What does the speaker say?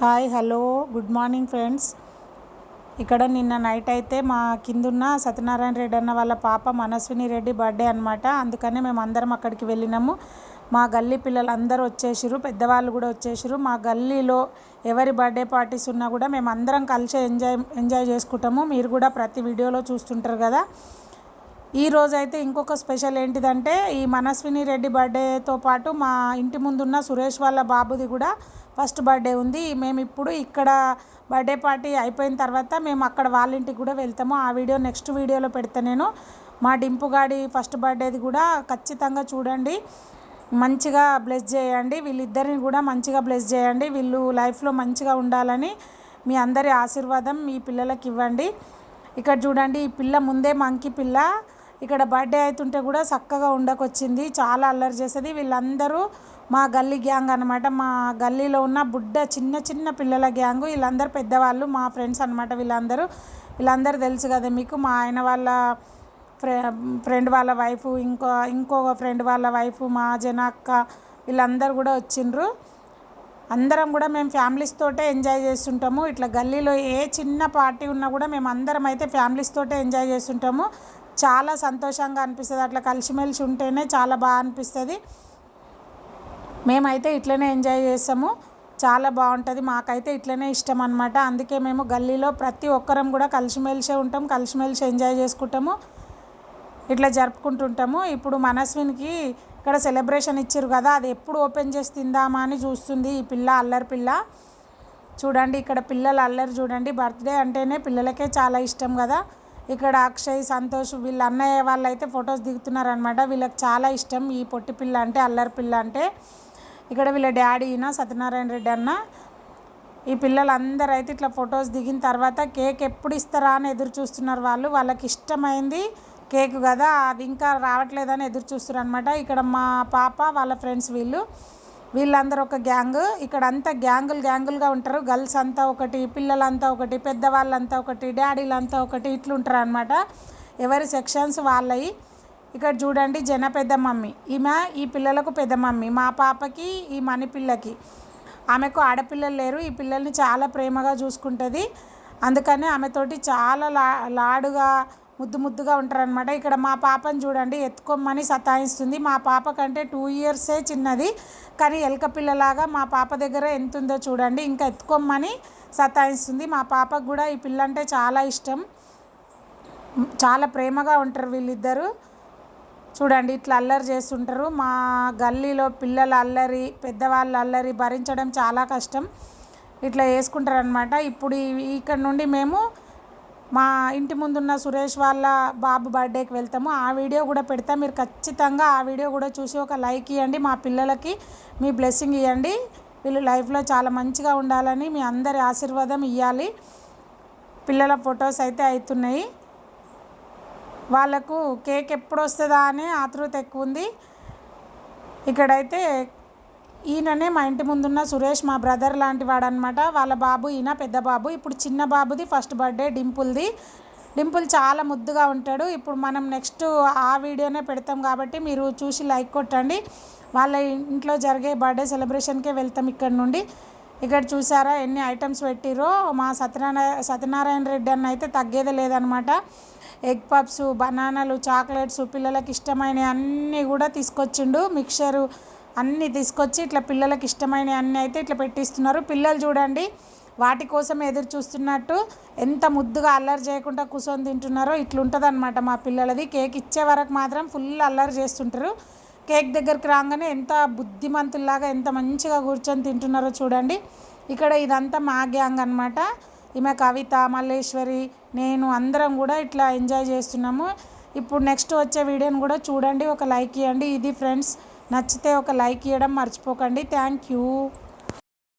Hi hello. Good morning friends. ఇక్కడ నిన్న night అయితే మా కిందున్న సత్యనారాయణ రెడ్డి అన్న వాళ్ళ పాప మనస్విని రెడ్డి బర్త్డే అనమాట అందుకనే మేము అందరం అక్కడికి వెళ్ళినాము. మా గల్లీ పిల్లలు అందరూ వచ్చేసారు పెద్దవాళ్ళు కూడా వచ్చేసారు మా గల్లీలో ఎవరి బర్త్డే పార్టీస్ ఉన్నా కూడా మేము అందరం కలిసి ఎంజాయ్ ఎంజాయ్ చేసుకుంటాము. మీరు కూడా ప్రతి వీడియోలో చూస్తుంటారు కదా. ఈ రోజైతే అయితే ఇంకొక స్పెషల్ ఏంటిదంటే ఈ మనస్విని రెడ్డి బర్త్డేతో పాటు మా ఇంటి ముందున్న సురేష్ వాళ్ళ బాబుది కూడా ఫస్ట్ బర్త్డే ఉంది. మేము ఇప్పుడు ఇక్కడ బర్త్డే పార్టీ అయిపోయిన తర్వాత మేము అక్కడ వాళ్ళ ఇంటికి కూడా వెళ్తాము. ఆ వీడియో నెక్స్ట్ వీడియోలో పెడతా నేను. మా డింపుగాడి ఫస్ట్ బర్త్డేది కూడా ఖచ్చితంగా చూడండి. మంచిగా బ్లెస్ చేయండి. వీళ్ళిద్దరిని కూడా మంచిగా బ్లెస్ చేయండి. వీళ్ళు లైఫ్లో మంచిగా ఉండాలని మీ అందరి ఆశీర్వాదం మీ పిల్లలకి ఇవ్వండి. ఇక్కడ చూడండి ఈ పిల్ల ముందే మంకీ పిల్ల. ఇక్కడ బర్త్డే అవుతుంటే కూడా చక్కగా ఉండకొచ్చింది. చాలా అల్లరి చేసేది. వీళ్ళందరూ మా గల్లీ గ్యాంగ్ అనమాట మా గల్లీలో ఉన్న బుడ్డ చిన్న చిన్న పిల్లల గ్యాంగ్. వీళ్ళందరూ పెద్దవాళ్ళు మా ఫ్రెండ్స్ అనమాట వీళ్ళందరూ. వీళ్ళందరూ తెలుసు కదా మీకు మా ఆయన వాళ్ళ ఫ్రె ఫ్రెండ్ వాళ్ళ వైఫ్ ఇంకో ఇంకొక ఫ్రెండ్ వాళ్ళ వైఫ్ మా జనక్క వీళ్ళందరూ కూడా వచ్చిండ్రు. అందరం కూడా మేము ఫ్యామిలీస్ తోటే ఎంజాయ్ చేస్తుంటాము. ఇట్లా గల్లీలో ఏ చిన్న పార్టీ ఉన్నా కూడా మేము అందరం అయితే ఫ్యామిలీస్ తోటే ఎంజాయ్ చేస్తుంటాము. చాలా సంతోషంగా అనిపిస్తుంది. అట్లా కలిసిమెలిసి ఉంటేనే చాలా బాగా అనిపిస్తుంది. మేమైతే ఇట్లనే ఎంజాయ్ చేస్తాము. చాలా బాగుంటుంది. మాకైతే ఇట్లనే ఇష్టం అనమాట అందుకే మేము గల్లీలో ప్రతి ఒక్కరం కూడా కలిసిమెలిసే ఉంటాం. కలిసిమెలిసి ఎంజాయ్ చేసుకుంటాము. ఇట్లా జరుపుకుంటుంటాము. ఇప్పుడు మనస్వినికి ఇక్కడ సెలబ్రేషన్ ఇచ్చారు కదా అది ఎప్పుడు ఓపెన్ చేసి తిందామా అని చూస్తుంది ఈ పిల్ల అల్లరి పిల్ల. చూడండి ఇక్కడ పిల్లలు అల్లరి చూడండి. బర్త్డే అంటేనే పిల్లలకే చాలా ఇష్టం కదా. ఇక్కడ అక్షయ్ సంతోష్ వీళ్ళ అన్నయ్య వాళ్ళు అయితే ఫొటోస్ దిగుతున్నారనమాట వీళ్ళకి చాలా ఇష్టం ఈ పొట్టి పిల్ల అంటే అల్లరి పిల్ల అంటే. ఇక్కడ వీళ్ళ డాడీ ఈయన సత్యనారాయణ రెడ్డి అన్న. ఈ పిల్లలందరూ అయితే ఇట్లా ఫొటోస్ దిగిన తర్వాత కేక్ ఎప్పుడు ఇస్తారా అని ఎదురు చూస్తున్నారు వాళ్ళు. వాళ్ళకి ఇష్టమైంది కేక్ కదా అది ఇంకా రావట్లేదని ఎదురు చూస్తున్నారు అనమాట ఇక్కడ మా పాప వాళ్ళ ఫ్రెండ్స్ వీళ్ళు. వీళ్ళందరూ ఒక గ్యాంగ్. ఇక్కడ అంతా గ్యాంగులు గ్యాంగులుగా ఉంటారు. గర్ల్స్ అంతా ఒకటి పిల్లలంతా ఒకటి పెద్దవాళ్ళంతా ఒకటి డాడీలంతా ఒకటి ఇట్లుంటారు అనమాట ఎవరి సెక్షన్స్ వాళ్ళవి ఇక్కడ చూడండి జన పెద్ద మమ్మీ. ఈమె ఈ పిల్లలకు పెద్ద మమ్మీ. మా పాపకి ఈ మణి పిల్లకి. ఆమెకు ఆడపిల్లలు లేరు. ఈ పిల్లల్ని చాలా ప్రేమగా చూసుకుంటుంది. అందుకని ఆమెతోటి చాలా లా లాడుగా ముద్దు ముద్దుగా ఉంటారనమాట ఇక్కడ మా పాపని చూడండి ఎత్తుకోమని సతాయిస్తుంది. మా పాప కంటే టూ ఇయర్సే చిన్నది కానీ ఎలక పిల్లలాగా మా పాప దగ్గర ఎంత ఉందో చూడండి. ఇంకా ఎత్తుకోమని సతాయిస్తుంది. మా పాపకు కూడా ఈ పిల్ల అంటే చాలా ఇష్టం. చాలా ప్రేమగా ఉంటారు వీళ్ళిద్దరూ. చూడండి ఇట్లా అల్లరి చేస్తుంటారు. మా గల్లీలో పిల్లల అల్లరి పెద్దవాళ్ళ అల్లరి భరించడం చాలా కష్టం. ఇట్లా వేసుకుంటారు అనమాట ఇప్పుడు ఇక్కడ నుండి మేము మా ఇంటి ముందున్న సురేష్ వాళ్ళ బాబు బర్త్డేకి వెళ్తాము. ఆ వీడియో కూడా పెడతా. మీరు ఖచ్చితంగా ఆ వీడియో కూడా చూసి ఒక లైక్ ఇవ్వండి మా పిల్లలకి మీ బ్లెస్సింగ్ ఇవ్వండి వీళ్ళు లైఫ్లో చాలా మంచిగా ఉండాలని మీ అందరి ఆశీర్వాదం ఇవ్వాలి పిల్లల ఫొటోస్ అయితే అవుతున్నాయి వాళ్ళకు కేక్ ఎప్పుడు వస్తుందా అనే ఆతృత ఎక్కువ ఉంది. ఇక్కడైతే ఈయననే మా ఇంటి ముందున్న సురేష్ మా బ్రదర్ లాంటి వాడనమాట అనమాట వాళ్ళ బాబు ఈయన పెద్ద బాబు. ఇప్పుడు చిన్న బాబుది ఫస్ట్ బర్త్డే డింపుల్ది. డింపుల్ చాలా ముద్దుగా ఉంటాడు. ఇప్పుడు మనం నెక్స్ట్ ఆ వీడియోనే పెడతాం కాబట్టి మీరు చూసి లైక్ కొట్టండి. వాళ్ళ ఇంట్లో జరిగే బర్త్డే సెలబ్రేషన్కే వెళ్తాం ఇక్కడ నుండి. ఇక్కడ చూసారా ఎన్ని ఐటమ్స్ పెట్టిరో మా సత్యనారాయణ సత్యనారాయణ రెడ్డి అన్న అయితే తగ్గేదే లేదనమాట ఎగ్ పప్స్ బనానాలు చాక్లెట్స్ పిల్లలకి ఇష్టమైన అన్నీ కూడా తీసుకొచ్చిండు. మిక్చరు అన్నీ తీసుకొచ్చి ఇట్లా పిల్లలకి ఇష్టమైన అన్నీ అయితే ఇట్లా పెట్టిస్తున్నారు. పిల్లలు చూడండి వాటి కోసం ఎదురు చూస్తున్నట్టు ఎంత ముద్దుగా అల్లరి చేయకుండా కూర్చొని తింటున్నారో ఇట్లుంటుందన్నమాట మా పిల్లలది. కేక్ ఇచ్చే వరకు మాత్రం ఫుల్ అల్లరి చేస్తుంటారు. కేక్ దగ్గరికి రాగానే ఎంత బుద్ధిమంతుల్లాగా ఎంత మంచిగా కూర్చొని తింటున్నారో చూడండి. ఇక్కడ ఇదంతా మా గ్యాంగ్ అనమాట ఈమె కవిత మల్లేశ్వరి నేను అందరం కూడా ఇట్లా ఎంజాయ్ చేస్తున్నాము. ఇప్పుడు నెక్స్ట్ వచ్చే వీడియోని కూడా చూడండి ఒక లైక్ ఇవ్వండి ఇది ఫ్రెండ్స్ నచ్చితే ఒక లైక్ ఇవ్వడం మర్చిపోకండి. Thank you